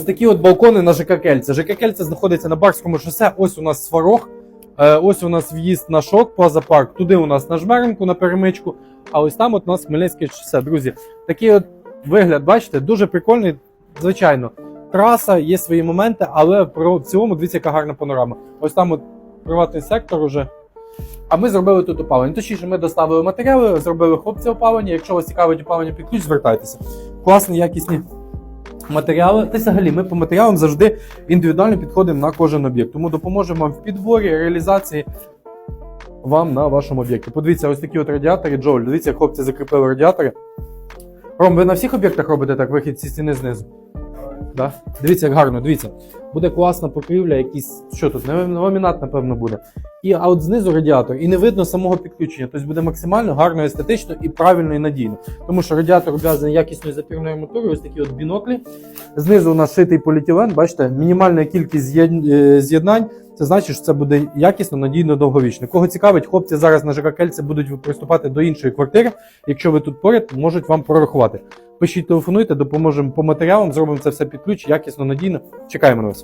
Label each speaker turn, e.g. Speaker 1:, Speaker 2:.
Speaker 1: Ось такі от балкони на ЖК Кельце. ЖК Кельце знаходиться на Барському шосе. Ось у нас сварог. Е, Ось у нас в'їзд на шок, Плаза Парк. Туди у нас на жмеренку, на перемичку. А ось там от у нас Хмельницьке шосе. Друзі, такий от вигляд, бачите, дуже прикольний. Звичайно, траса, є свої моменти, але в цілому дивіться, яка гарна панорама. Ось там от приватний сектор уже. А ми зробили тут опалення. Точніше, ми доставили матеріали, зробили хлопці опалення. Якщо вас цікавить опалення під ключ, звертайтеся. Класні, якісні матеріали. Та взагалі ми по матеріалам завжди індивідуально підходимо на кожен об'єкт. Тому допоможемо вам в підборі, реалізації вам на вашому об'єкті. Подивіться, ось такі от радіатори, Джоуль. Дивіться, як хлопці закріпили радіатори. Ром, ви на всіх об'єктах робите так вихід зі стіни знизу? Да? Дивіться, як гарно, дивіться. Буде класна покрівля, якийсь, що тут, ламінат, напевно, буде. І, а от знизу радіатор, і не видно самого підключення. Тобто буде максимально гарно, естетично і правильно і надійно. Тому що радіатор обв'язаний якісною запірною моторою, ось такі от біноклі. Знизу у нас шитий поліетилен, бачите, мінімальна кількість е, з'єднань. Це значить, що це буде якісно, надійно, довговічно. Кого цікавить, хлопці зараз на ЖК Кельце будуть приступати до іншої квартири. Якщо ви тут поряд, можуть вам прорахувати. Пишіть, телефонуйте, допоможемо по матеріалам, зробимо це все під ключ, якісно, надійно. Чекаємо на вас.